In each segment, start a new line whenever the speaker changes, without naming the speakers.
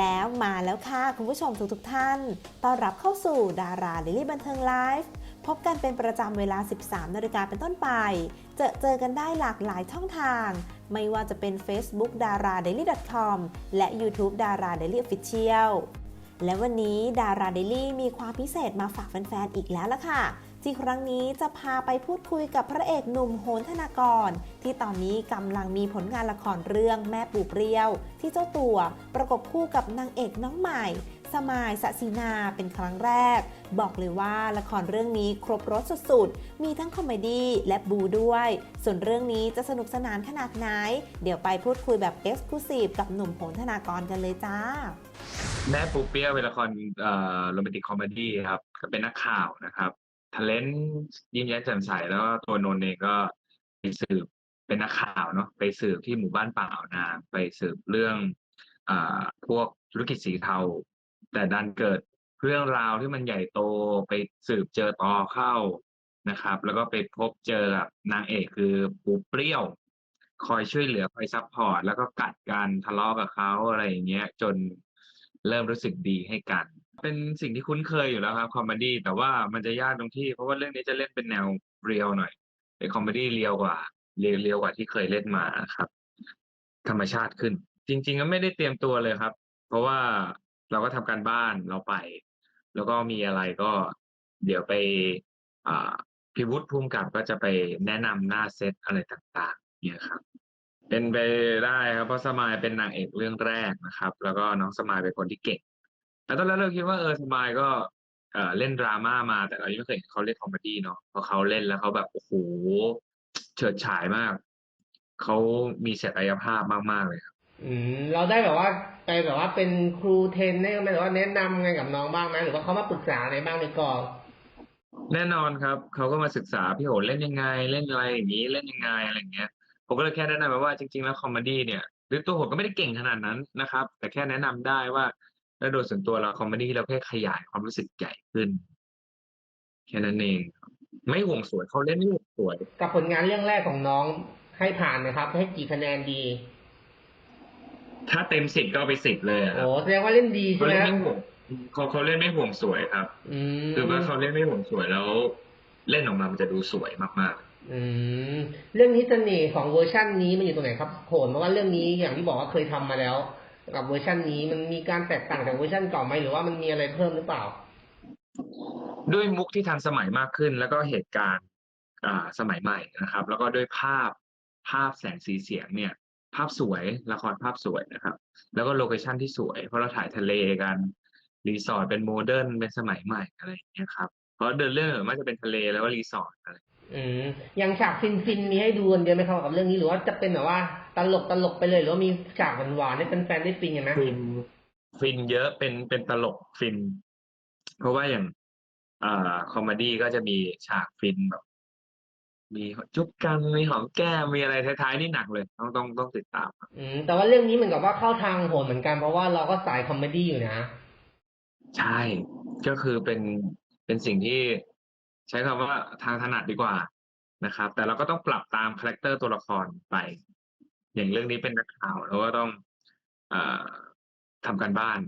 มาแล้วมาแล้วค่ะคุณผู้ชมทุกๆท่าน ต้อนรับเข้าสู่ดาราเดลี่บันเทิงไลฟ์พบกันเป็นประจำเวลา 13นาฬิกาเป็นต้นไป เจอเจอกันได้หลากหลายช่องทาง ไม่ว่าจะเป็น Facebook d a r a d a i l y com และ YouTube d a r a d a i l y Official และวันนี้ดาราเดลี่มีความพิเศษมาฝากแฟนๆอีกแล้วล่ะค่ะ ที่ครั้งนี้จะพาไปพูดคุยกับพระเอกหนุ่มโหนธนากร ที่ตอนนี้กำลังมีผลงานละครเรื่องแม่ปู่เปรี้ยว ที่เจ้าตัวประกบคู่กับนางเอกน้องใหม่ สมายสศินาเป็นครั้งแรก บอกเลยว่าละครเรื่องนี้ครบรถสุดๆ มีทั้งคอมเมดี้และบูด้วย ส่วนเรื่องนี้จะสนุกสนานขนาดไหน เดี๋ยวไปพูดคุยแบบเอ็กซ์คลูซีฟกับหนุ่มโหนธนากรกันเลยจ้า
แม่ปูเปี้ยวเป็นละครอ่อโรแมนติกคอมเมดี้ครับก็เป็นนักข่าวนะครับ ทเลนยิ้มแย้มแจ่มใสแล้วก็ตัวนนท์เองก็ไปสืบเป็นนักข่าวเนาะไปสืบที่หมู่บ้านป่าอ่าวนางไปสืบเรื่องอ่าพวกธุรกิจสีเทาแต่ดันเกิดเรื่องราวที่มันใหญ่โตไปสืบเจอต่อเข้านะครับ แล้วก็ไปพบเจอกับนางเอกคือปูเปรี้ยว คอยช่วยเหลือคอยซัพพอร์ตแล้วก็กัดกันทะเลาะกับเขาอะไรอย่างเงี้ย จนเริ่มรู้สึกดีให้กัน เป็นสิ่งที่คุ้นเคยอยู่แล้วครับคอมเมดี้แต่ว่ามันจะยากตรงที่ เพราะว่าเรื่องนี้จะเล่นเป็นแนวเรียลหน่อย เป็นคอมเมดี้เรียวกว่าเรียวเรียวกว่าที่เคยเล่นมาครับ ธรรมชาติขึ้น จริง ๆ ก็ไม่ได้เตรียมตัวเลยครับ เพราะว่าเราก็ทำการบ้านเราไป แล้วก็มีอะไรก็ เดี๋ยวไปอ่าพิวุฒิภูมิกับก็จะไปแนะนำหน้าเซตอะไรต่างๆ เนี่ยครับเป็นไปได้ครับเพราะสมายเป็นนางเอกเรื่องแรกนะครับ แล้วก็น้องสมายเป็นคนที่เก่ง แต่ตอนแรกเราคิดว่าเออสมายก็เอ่อเล่นดราม่ามาแต่เรายังไม่เคยเห็นเขาเล่นคอมเมดี้เนาะพอเขาเล่นแล้วเขาแบบโอ้โหเฉิดฉายมาก เขามีศักยภาพมากๆเลยครับ
อืมเราได้แบบว่าไปแบบว่าเป็นครูเทรนได้ไหมหรือว่าแนะนำไงกับน้องบ้างไหมหรือว่าเขามาปรึกษาอะไรบ้างในกอง
แน่นอนครับเขาก็มาศึกษาพี่โหนเล่นยังไง เล่นอะไรอย่างนี้เล่นยังไงอะไรอย่างเงี้ย ผมก็เลยแค่แนะนำไปว่าจริง ๆ แล้วคอมเมดี้เนี่ยหรือตัวผมก็ไม่ได้เก่งขนาดนั้นนะครับ แต่แค่แนะนำได้ว่า แล้วโดยส่วนตัวเราคอมเมดี้เราแค่ขยายความรู้สึกใหญ่ขึ้น แค่นั้นเอง ไม่ห่วงสวยเขาเล่นไม่ห่วงสวย
กับผลงานเรื่องแรกของน้องให้ผ่านนะครับ ให้กี่คะแนนดี
ถ้าเต็มสิบก็เอาไปสิบเลยอะครับ
โอ้แสดงว่าเล่นดี
เขา
ใช่ไหม
เล่นไม่ห่วงเขาเขาเล่นไม่ห่วงสวยครับ
อืม
คือว่าเขาเล่นไม่ห่วงสวยแล้ว เล่นออกมามันจะดูสวยมากๆ
อืมเรื่องนี้เสน่ห์ของเวอร์ชันนี้มันอยู่ตรงไหนครับโหนเพราะว่าเรื่องนี้อย่างที่บอกว่าเคยทำมาแล้ว กับเวอร์ชันนี้มันมีการแตกต่างจากเวอร์ชันเก่าไหมหรือว่ามันมีอะไรเพิ่มหรือเปล่า
ด้วยมุกที่ทันสมัยมากขึ้น แล้วก็เหตุการณ์อ่าสมัยใหม่นะครับ แล้วก็ด้วยภาพภาพแสงสีเสียงเนี่ย ภาพสวยละครภาพสวยนะครับ แล้วก็โลเคชั่นที่สวย เพราะเราถ่ายทะเลกันรีสอร์ทเป็นโมเดิร์นเป็นสมัยใหม่อะไรอย่างเงี้ยครับเพราะเดินเรื่องมันจะเป็นทะเลแล้วก็รีสอร์ทอะไร
อืมอย่างฉากฟินฟินๆมีให้ดูกันเยอะไหมครับกับเรื่องนี้หรือว่าจะเป็นแบบว่าตลกตลกๆไปเลยหรือว่ามีฉากหวานๆให้แฟนๆได้ฟินกันไหม
ฟินฟินเยอะเป็นเป็นตลกฟิน เพราะว่าอย่างอ่าคอมเมดี้ก็จะมีฉากฟินแบบ มีจุ๊บกันมีหอมแก้มมีอะไรท้ายๆนี่หนักเลย ต้องต้องต้องติดตามครับ
อืมแต่ว่าเรื่องนี้เหมือนกับว่าเข้าทางโหดเหมือนกันเพราะว่าเราก็สายคอมเมดี้อยู่นะ
ใช่ก็คือเป็นเป็นสิ่งที่ ใช้คำว่าทางถนัดดีกว่านะครับ แต่เราก็ต้องปรับตามคาแรคเตอร์ตัวละครไป อย่างเรื่องนี้เป็นนักข่าวเราก็ต้องเอ่อทำการบ้าน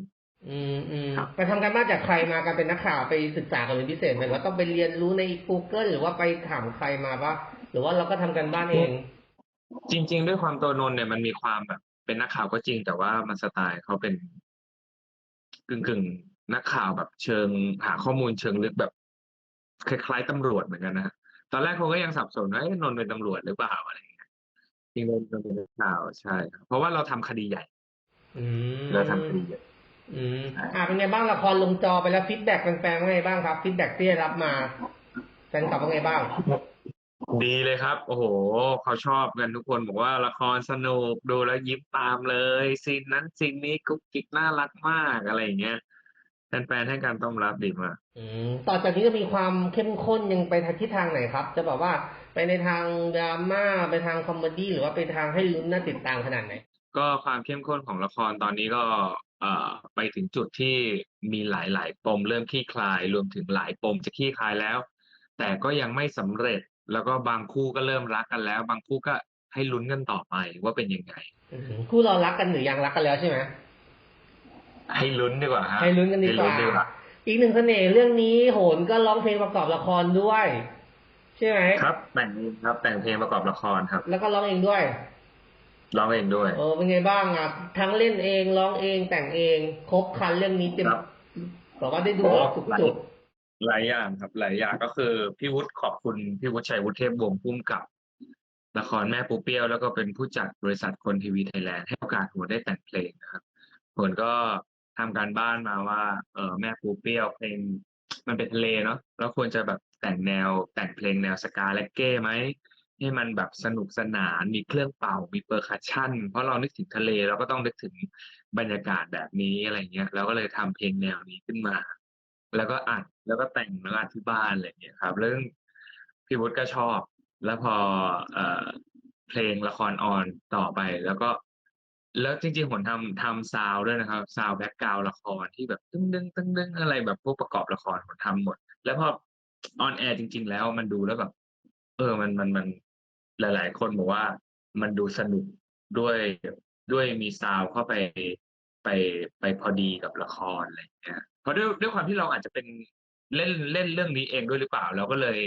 อืมอืม
ครับ
ไปทำการบ้านจากใครมากันเป็นนักข่าวไปศึกษากันเป็นพิเศษไหมหรือว่าต้องไปเรียนรู้ใน Google หรือว่าไปถามใครมาปะหรือว่าเราก็ทำการบ้านเอง
จริง ๆ ด้วยความตัวนนท์เนี่ยมันมีความแบบ เป็นนักข่าวก็จริง แต่ว่ามันสไตล์เขาเป็นกึ่งกึ่งๆนักข่าวแบบเชิงหาข้อมูลเชิงลึกแบบ คล้ายๆตำรวจเหมือนกันนะฮะตอนแรกผมก็ยังสับสนว่าเอ๊ะนนท์เป็นตำรวจหรือเปล่าอะไรอย่างเงี้ยจริงๆนนท์เป็นนักข่าวใช่ครับเพราะว่าเราทำคดีใหญ่
อืม
เราทำคดีใหญ่
อืม
ใช่
อ่าเป็นไงบ้างละครลงจอไปแล้วฟีดแบ็กแฟนๆว่าไงบ้างครับฟีดแบ็กที่ได้รับมาแฟนคลับว่าไงบ้าง
ดีเลยครับ โอ้โหเขาชอบกันทุกคนบอกว่าละครสนุกดูแล้วยิ้มตามเลยซีนนั้นซีนนี้กุ๊กกิ๊กน่ารักมากอะไรอย่างเงี้ย แฟนๆให้การต้อนรับดีมาก
อืมต่อจากนี้จะมีความเข้มข้นยังไปทางทิศทางไหนครับ จะแบบว่าไปในทางดราม่าไปทางคอมเมดี้หรือว่าไปทางให้ลุ้นน่าติดตามขนาดไหน
ก็ความเข้มข้นของละครตอนนี้ก็เอ่อไปถึงจุดที่มีหลาย ๆ ปมเริ่มคลี่คลาย รวมถึงหลายปมจะคลี่คลายแล้ว แต่ก็ยังไม่สำเร็จแล้วก็บางคู่ก็เริ่มรักกันแล้ว บางคู่ก็ให้ลุ้นกันต่อไปว่าเป็นยังไง
อืมคู่เรารักกันหรือยังรักกันแล้วใช่ไหม
ให้ลุ้นดีกว่าฮะ
ให้ลุ้นกันดีกว่า
ให้ลุ้น
อีกหนึ่งเสน่ห์เรื่องนี้โหนก็ร้องเพลงประกอบละครด้วย ใช่ไหม
ครับ แต่งเองครับแต่งเพลงประกอบละครครับ
แล้วก็ร้องเองด้วย
ร้องเองด้วย
เออเป็นไงบ้างอะทั้งเล่นเองร้องเองแต่งเองครบครันเรื่องนี้เต็ม
ครับ
บอกว่าได้ดู
โอ้
จุก
หลาย
จุก
หลายอย่างครับ หลายอย่างก็คือพี่วุฒิขอบคุณพี่วุฒิชัยวุฒิเทพวงศ์พุ่มกับ ละครแม่ปูเปี้ยว แล้วก็เป็นผู้จัดบริษัทคนทีวีไทยแลนด์ให้โอกาสผมได้แต่งเพลงนะครับผมก็ ทำการบ้านมาว่า เออแม่ปูเปี้ยวเพลง มันเป็นทะเลเนาะแล้วควรจะแบบแต่งแนวแต่งเพลงแนวสกาและเก้ไหมให้มันแบบสนุกสนานมีเครื่องเป่ามีเปอร์คัชชั่น เพราะเรานึกถึงทะเลเราก็ต้องนึกถึงบรรยากาศแบบนี้อะไรเงี้ยเราก็เลยทำเพลงแนวนี้ขึ้นมา แล้วก็อัดแล้วก็แต่งแล้วอัดที่บ้านอะไรเงี้ยครับเรื่องพี่วุฒิก็ชอบ แล้วพอเอ่อเพลงละครออนต่อไปแล้วก็ แล้วจริง ๆ ผมทำทำซาวด้วยนะครับ ซาวแบ็กกราวละครที่แบบตึ้งดึงตึ้งดึงอะไรแบบพวกประกอบละครผมทำหมด แล้วพอออนแอร์จริง ๆ แล้วมันดูแล้วแบบ เออมันมันมันหลาย ๆ คนบอกว่ามันดูสนุกด้วยด้วยมีซาวเข้าไปไปไปพอดีกับละครอะไรเงี้ยเพราะด้วยด้วยความที่เราอาจจะเป็นเล่นเล่นเรื่องนี้เองด้วยหรือเปล่า เราก็เลย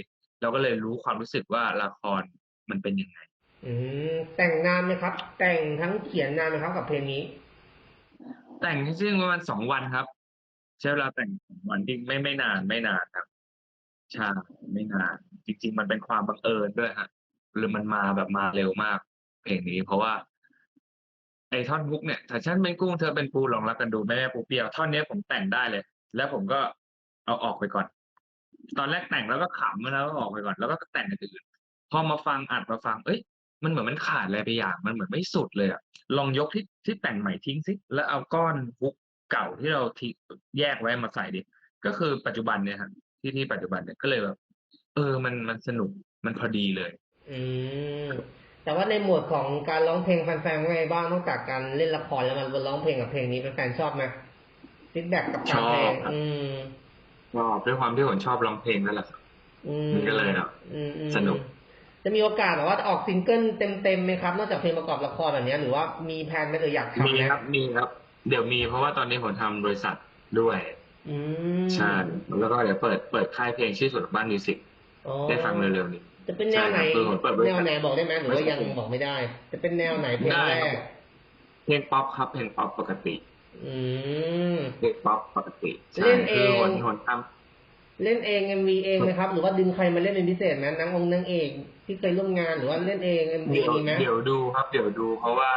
เราก็เลยรู้ความรู้สึกว่าละครมันเป็นยังไง
อืมแต่งนานไหมครับ แต่งทั้งเขียนนานไหมครับกับเพลงนี้
แต่งที่จริงประมาณสองวันครับ ใช้เวลาแต่งสองวันที่ไม่ไม่นานไม่นานครับใช่ไม่นาน จริง ๆ มันเป็นความบังเอิญด้วยฮะหรือมันมาแบบมาเร็วมาก เพลงนี้ เพราะว่า ไอ้ท่อนฮุกเนี่ยถ้าฉันเป็นกุ้งเธอเป็นปูลองรักกันดูแม่แม่ปูเปียวท่อนนี้ผมแต่งได้เลย แล้วผมก็เอาออกไปก่อน ตอนแรกแต่งแล้วก็ขำแล้วก็ออกไปก่อน แล้วก็แต่งอย่างอื่นพอมาฟังอัดมาฟัง เอ้ย มันเหมือนมันขาดอะไรไปอย่าง มันเหมือนไม่สุดเลยอะลองยกที่ที่แต่งใหม่ทิ้งสิ แล้วเอาก้อนฮุกเก่าที่เราทิ้งแยกไว้มาใส่ดิ ก็คือปัจจุบันเนี่ยครับที่ที่ปัจจุบันเนี่ยก็เลยแบบ เออ มันมันสนุก มันพอดีเลย
อืม แต่ว่าในหมวดของการร้องเพลงแฟนๆว่าไงบ้างนอกจากการเล่นละครแล้วมันร้องเพลงกับเพลงนี้แฟนๆชอบไหมฟีดแบ็กกับการเพลง
ชอบครับ
อืม
ชอบด้วยความที่ผมชอบร้องเพลงนั่นแหละครับ
อืม
มันก็เลยแบบ
อืมอืม
สนุก
จะมีโอกาสแบบว่าออกซิงเกิลเต็มๆไหมครับ นอกจากเพลงประกอบละครแบบเนี้ยหรือว่ามีแผนไหมเอออยากทำ
มี
ไหม
ครับมีครับ เดี๋ยวมีเพราะว่าตอนนี้ผมทำบริษัทด้วย
อืม
ใช่แล้วก็เดี๋ยวเปิดเปิดค่ายเพลงชื่อสุดบ้านมิวสิก
อ๋อ
ได้ฟังเร็วๆนี้
จะเป็นแนวไหน
ใช่ครับคือผมเปิดบริษัท
แนวไหนบอกได้ไหมหรือว่ายัง
บริษัท
บอกไม่ได้ จะเป็นแนวไหนเพลง
ได้
แร
ครับ
ก
เพลงป๊อปครับเพลงป๊อปปกติ
อืม
เพลงป๊อปปกติใช่
เล่นเอง
คือคนคนท
เล่นเองเอ็มวีเองไหมครับ หรือว่าดึงใครมาเล่นเป็นพิเศษไหมนางองค์นางเอกที่เคยร่วมงานหรือว่าเล่นเองเอ็มำวี
เดี๋ยว
มีไหม
เดี๋ยวดูครับ เดี๋ยวดูเพราะว่า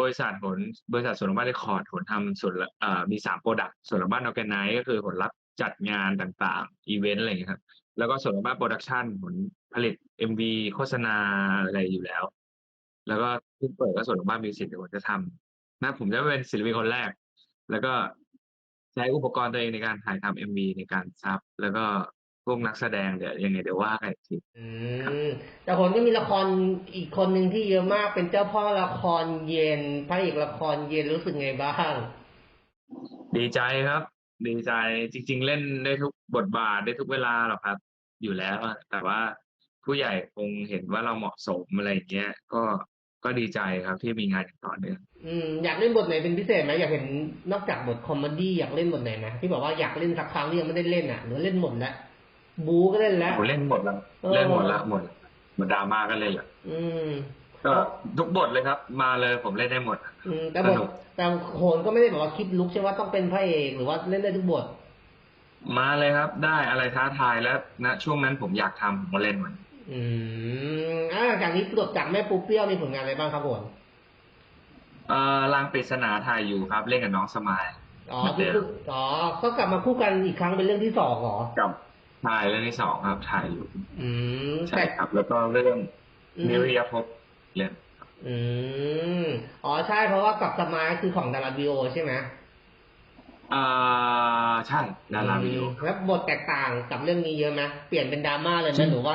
บริษัทผลบริษัทส่วนบ้านเรคคอร์ดผลทำส่วนละเอ่อมีสามโปรดักต์ส่วนบ้านออแกไนก็คือผลรับจัดงานต่างๆ อีเวนต์อะไรอย่างเงี้ยครับ แล้วก็ส่วนบ้านโปรดักชันผลผลิตเอ็มวีโฆษณาอะไรอยู่แล้ว แล้วก็เพิ่งเปิดก็ส่วนของบ้านมิวสิกเดี๋ยวผมจะทำนะผมจะเป็นศิลปินคนแรก แล้วก็ ใช้อุปกรณ์ตัวเองในการถ่ายทำเอ็มวีในการซับ แล้วก็พวกนักแสดงเดี๋ยวยังไงเดี๋ยวว่ากันอีกที
อืมแต่ผมก็มีละครอีกคนหนึ่งที่เยอะมากเป็นเจ้าพ่อละครเย็นพระเอกละครเย็นรู้สึกไงบ้าง
ดีใจครับ ดีใจจริง ๆ เล่นได้ทุกบทบาทได้ทุกเวลาหรอกครับ อยู่แล้วอะแต่ว่าผู้ใหญ่คงเห็นว่าเราเหมาะสมอะไรอย่างเงี้ยก็ ก็ดีใจครับที่มีงานอย่างต่อเนื่อง
อืมอยากเล่นบทไหนเป็นพิเศษไหมอยากเห็นนอกจากบทคอมเมดี้อยากเล่นบทไหนไหมที่บอกว่าอยากเล่นสักครั้งที่ยังไม่ได้เล่นอะหรือเล่นหมดแล้วบูก็เล่นแล้ว
ผมเล่นหมดแล้ว
เออ
เล่นหมดละหมดหมดดราม่าก็เล่นแหละ
อืม
ก็ทุกบทเลยครับ มาเลยผมเล่นได้หมด
อืมแต่บ
ส
ท
นุก
แต่โหนก็ไม่ได้แบบว่าคิดลุกใช่ว่าต้องเป็นพระเอกหรือว่าเล่นได้ทุกบท
มาเลยครับ ได้อะไรท้าทายแล้วณช่วงนั้นผมอยากทำผมก็เล่นมัน
อืมอ่าจากนี้จบจากแม่ปูเปรี้ยวมีผลงานอะไรบ้างครับผม
เอ่อลางปริศนาถ่ายอยู่ครับ เล่นกับน้องสมาย
อ๋อ
เหมือนเดิ
คือ
ม
อ๋อก็กลับมาคู่กันอีกครั้งเป็นเรื่องที่สองเหรอ
กับถ่ายเรื่องที่สองครับถ่ายอยู่
อืม
ใช่
แต่
ครับ แล้วก็เรื่อง
อืม
นิริยภพเล่น
อืมอ๋อใช่เพราะว่ากับสมายคือของดาราวิโอใช่ไหม
เอ่อใช่ดาราวิดีโอ
อืมแล้วบทแตกต่างกับเรื่องนี้เยอะไหมเปลี่ยนเป็นดราม่าเลยไห
จริ
ม
ง
หรือว่า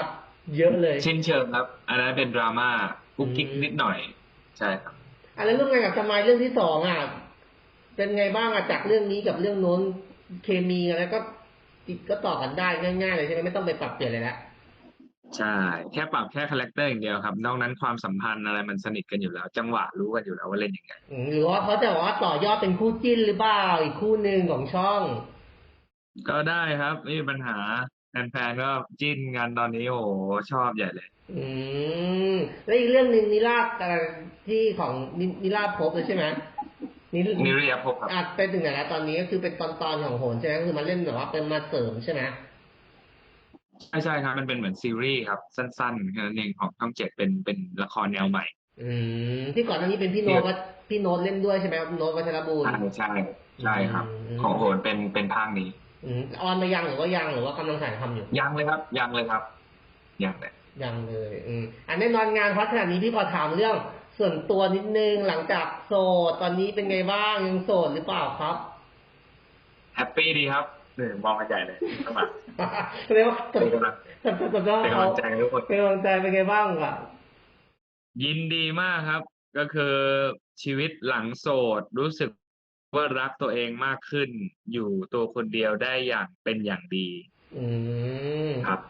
เยอะเลย
ชิ้นเชิงครับ อันนั้นเป็นดราม่ากุ๊กกิ๊ก
อืม
นิดหน่อย ใช่ครับ
อะแล้วร่วมงานกับสมายเรื่องที่สองอะเป็นไงบ้างอะจากเรื่องนี้กับเรื่องโน้นเคมีอะไรก็ติดก็ต่อกันได้ง่ายๆเลยใช่ไหมไม่ต้องไปปรับเปลี่ยนเลยละ
ใช่แค่ปรับแค่คาแรคเตอร์อย่างเดียวครับ นอกนั้นความสัมพันธ์อะไรมันสนิทกันอยู่แล้ว จังหวะรู้กันอยู่แล้วว่าเล่นยังไง
อืมหรือว่าเขาจะบอกว่าต่อยอดเป็นคู่จิ้นหรือเปล่าอีกคู่หนึ่งของช่อง
ก็ได้ครับไม่มีปัญหา แฟนๆก็จิ้นกันตอนนี้โอ้โหชอบใหญ่เลย
อืมแล้วอีกเรื่องหนึ่งนิราศเอ่อที่ของนินิราศภพบเลยใช่ไหมนิ
นิริยภพครับ
อาจไปถึงไหนแล้วตอนนี้ก็คือเป็นตอนตอนๆของโหนใช่ไหมคือมาเล่นแบบว่าเป็นมาเสริมใช่ไหม
ใช่ใช่ครับมันเป็นเหมือนซีรีส์ครับ สั้นๆแค่นั้นเองของช่องเจ็ดเป็นเป็นละครแนวใหม่
อืมที่ก่อนหน้านี้เป็นพี่โน้ตวัชพี่โน้ตเล่นด้วยใช่ไหมครับโน้ตวัชรบูรณ์
ใช่ใช่ใช่ครับ
อืม
ของโหนเป็นเป็นภาคนี้
อืมออนมายังหรือว่ายังหรือว่ากำลังถ่ายทำอยู่
ยังเลยครับ ยังเลยครับ ยังเลย
ยังเลย อืมอันแน่นอนงานฮอตขนาดนี้พี่ขอถามเรื่อง ส่วนตัวนิดนึงหลังจากโสดตอนนี้เป็นไงบ้างยังโสดหรือเปล่าครับ
แฮปปี้ดีครับเนี่ยมองกันใหญ่เลยเข้ามา
เรียกว่า
เป็นกำลัง
แต่แต่แต่
เป็น
เขา
กำลังใจให้ทุกคน
เป็นกำลังใจเป็นไงบ้างอะ
ยินดีมากครับ ก็คือชีวิตหลังโสดรู้สึก ว่ารักตัวเองมากขึ้น อยู่ตัวคนเดียวได้อย่างเป็นอย่างดี
อืม
ครับ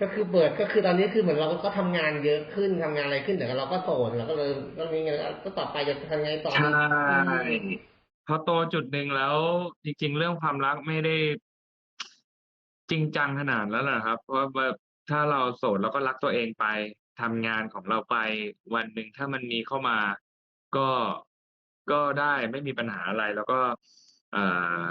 ก็คือเปิดก็คือตอนนี้คือเหมือนเราก็ทำงานเยอะขึ้นทำงานอะไรขึ้นแต่เราก็โสดเราก็เลยก็มีเงินก็ต่อไปจะทำไงต่อ
ใช่พอโตจุดหนึ่งแล้ว จริง ๆ เรื่องความรักไม่ได้ จริงจังขนาดแล้วนะครับ เพราะว่าถ้าเราโสดเราก็รักตัวเองไปทำงานของเราไปวันหนึ่งถ้ามันมีเข้ามาก็ ก็ได้ไม่มีปัญหาอะไร แล้วก็เอ่อ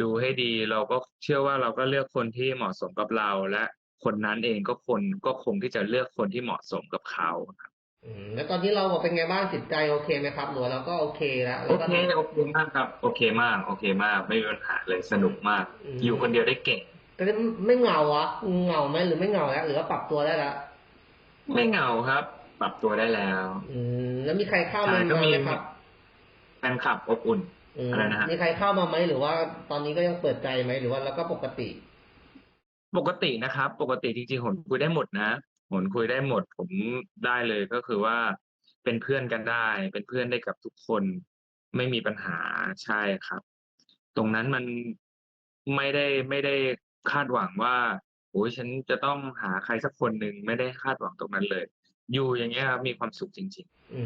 ดูให้ดีเราก็เชื่อว่าเราก็เลือกคนที่เหมาะสมกับเรา และคนนั้นเองก็คนก็คงที่จะเลือกคนที่เหมาะสมกับเขา
อืมแล้วตอนนี้เราบอกเป็นไงบ้างจิตใจโอเคไหมครับหรือว่าเราก็โอเคแล้ว
โอ
แล้วก็
เคโอเคมากครับ โอเคมาก โอเคมาก ไม่มีปัญหาเลยสนุกมาก
อืม
อยู่คนเดียวได้เก่ง
แต่ไม่เหงาอะเหงาไหมหรือไม่เหงาแล้วหรือว่าปรับตัวได้แล้ว
ไม่เหงาครับ ปรับตัวได้แล้ว
อืมแล้วมีใครเข้า
ใช่
มา
ก็
ไห
มี
มครับ
แฟนคลับอบอุ่น
อืม
อะไรนะฮะ
มีใครเข้ามาไหมหรือว่าตอนนี้ก็ยังเปิดใจไหมหรือว่าเราก็ปกติ
ปกตินะครับ ปกติจริงๆผมคุยได้หมดนะผมคุยได้หมด ผมได้เลยก็คือว่าเป็นเพื่อนกันได้ เป็นเพื่อนได้กับทุกคนไม่มีปัญหาใช่ครับ ตรงนั้นมันไม่ได้ไม่ได้คาดหวังว่าโอ้ยฉันจะต้องหาใครสักคนหนึ่งไม่ได้คาดหวังตรงนั้นเลย อยู่อย่างเงี้ยครับมีความสุขจริง ๆ
อื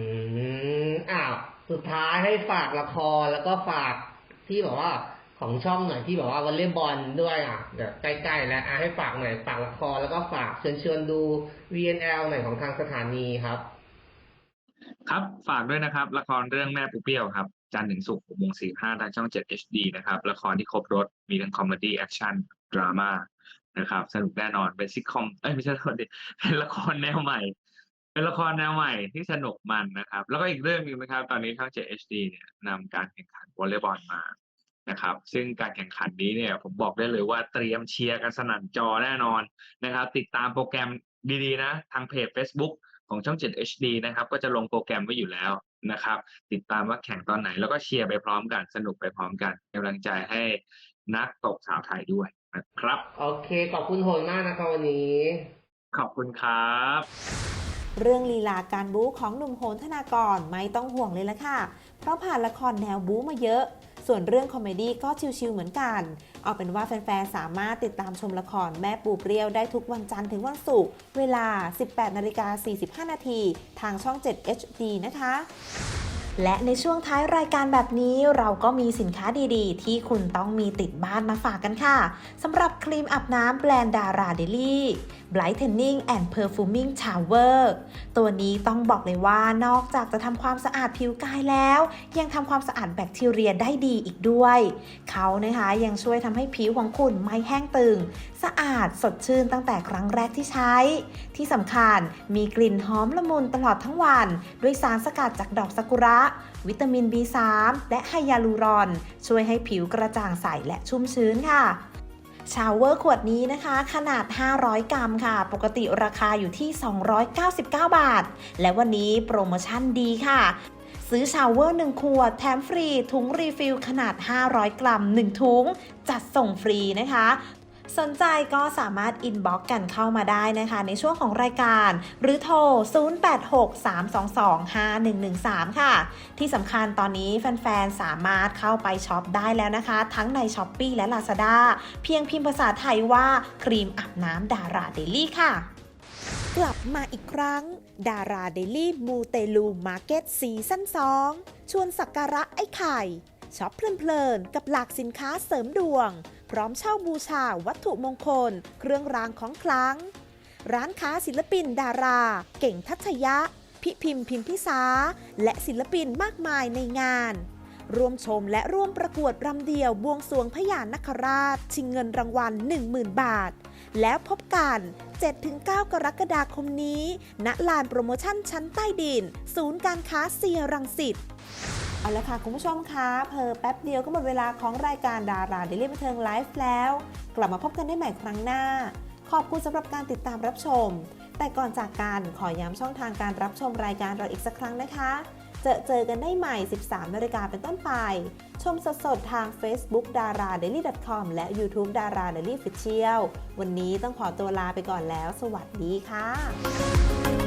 มอ้าวสุดท้ายให้ฝากละครแล้วก็ฝากที่แบบว่าของช่องหน่อยที่แบบว่าวอลเลย์บอลด้วยอะเดี๋ยวใกล้ๆแล้วอะให้ฝากหน่อยฝากละครแล้วก็ฝากเชิญชวนดู VNL หน่อยของทางสถานีครับ
ครับฝากด้วยนะครับ ละครเรื่องแม่ปูเปี้ยวครับจันทร์ถึงศุกร์หกโมงสี่ห้าทางช่อง 7 HD นะครับ ละครที่ครบรถมีทั้งคอมเมดี้แอคชั่นดราม่านะครับ สนุกแน่นอนเป็นซิทคอมเอ้ยไม่ใช่โทษดิเป็นละครแนวใหม่ เป็นละครแนวใหม่ที่สนุกมันนะครับ แล้วก็อีกเรื่องหนึ่งนะครับ ตอนนี้ช่อง7 HD เนี่ยนำการแข่งขันวอลเลย์บอลมานะครับ ซึ่งการแข่งขันนี้เนี่ยผมบอกได้เลยว่าเตรียมเชียร์กันสนั่นจอแน่นอนนะครับ ติดตามโปรแกรมดีๆนะ ทางเพจ Facebook ของช่อง 7 HD นะครับ ก็จะลงโปรแกรมไว้อยู่แล้วนะครับ ติดตามว่าแข่งตอนไหน แล้วก็เชียร์ไปพร้อมกันสนุกไปพร้อมกันเป็นกำลังใจให้นักตบสาวไทยด้วยนะครับ
โอเค ขอบคุณโหนมากนะครับวันนี้
ขอบคุณครับ
เรื่องลีลาการบู๊ของหนุ่มโหนธนากรไม่ต้องห่วงเลยละค่ะ เพราะผ่านละครแนวบู๊มาเยอะ ส่วนเรื่องคอมเมดี้ก็ชิลๆเหมือนกัน เอาเป็นว่าแฟนๆ สามารถติดตามชมละครแม่ปูเปรี้ยวได้ทุกวันจันทร์ถึงวันศุกร์เวลา 18นาฬิกา45นาทีทางช่อง 7 HD นะคะ และในช่วงท้ายรายการแบบนี้เราก็มีสินค้าดีๆ ที่คุณต้องมีติดบ้านมาฝากกันค่ะสำหรับครีมอาบน้ำแบรนด์ดาราเดลี่ Brightening and Perfuming Shower ตัวนี้ต้องบอกเลยว่านอกจากจะทำความสะอาดผิวกายแล้ว ยังทำความสะอาดแบคทีเรียได้ดีอีกด้วย เขานะคะยังช่วยทำให้ผิวของคุณไม่แห้งตึง สะอาดสดชื่นตั้งแต่ครั้งแรกที่ใช้ ที่สำคัญมีกลิ่นหอมละมุนตลอดทั้งวัน ด้วยสารสกัดจากดอกซากุระ วิตามิน B3 และไฮยาลูรอน ช่วยให้ผิวกระจ่างใสและชุ่มชื้นค่ะชาวเวอร์ขวดนี้นะคะ ขนาด 500 กรัมค่ะ ปกติราคาอยู่ที่ 299 บาท และวันนี้โปรโมชั่นดีค่ะ ซื้อชาวเวอร์ 1 ขวด แถมฟรี ถุงรีฟิลขนาด 500 กรัม 1 ถุง จัดส่งฟรีนะคะ สนใจก็สามารถอินบ็อกกันเข้ามาได้นะคะ ในช่วงของรายการ หรือโทร 0863225113 ค่ะ ที่สำคัญตอนนี้แฟนๆ สามารถเข้าไปช็อปได้แล้วนะคะ ทั้งใน s h อ p e e และ Lazada เพียงพิมพ์ภาษาไทยว่าครีมอาบน้ำดาราเดลี่ค่ะ กลับมาอีกครั้ง ดาราเดลี่มูเตลูมาร์เก็ตซีซั่น2ชวนสักการะไอ้ไข่ช็อปเพลินๆกับหลากสินค้าเสริมดวง พร้อมเช่าบูชาวัตถุมงคล เครื่องรางของคลัง ร้านค้าศิลปินดารา เก่งทัชยะ พิพิมพิมพิสา และศิลปินมากมายในงานร่วมชมและร่วมประกวดรำเดียวบวงสรวงพญานคราช ชิงเงินรางวัล 10,000 บาท แล้วพบกัน 7-9 กรกฎาคมนี้ ณ ลานโปรโมชั่นชั้นใต้ดิน ศูนย์การค้าเซียรังสิต เอาละค่ะ คุณผู้ชมคะเพอแป๊บเดียวก็หมดเวลาของรายการดาราเดลี่บันเทิงไลฟ์แล้ว กลับมาพบกันได้ใหม่ครั้งหน้า ขอบคุณสำหรับการติดตามรับชม แต่ก่อนจากกันขอย้ำช่องทางการรับชมรายการเราอีกสักครั้งนะคะ เจอเจอกันได้ใหม่ 13นาฬิกาเป็นต้นไป ชมสดๆทาง Facebook d a r a d a i l y com และ YouTube d a r a d a i l y Official วันนี้ต้องขอตัวลาไปก่อนแล้ว สวัสดีค่ะ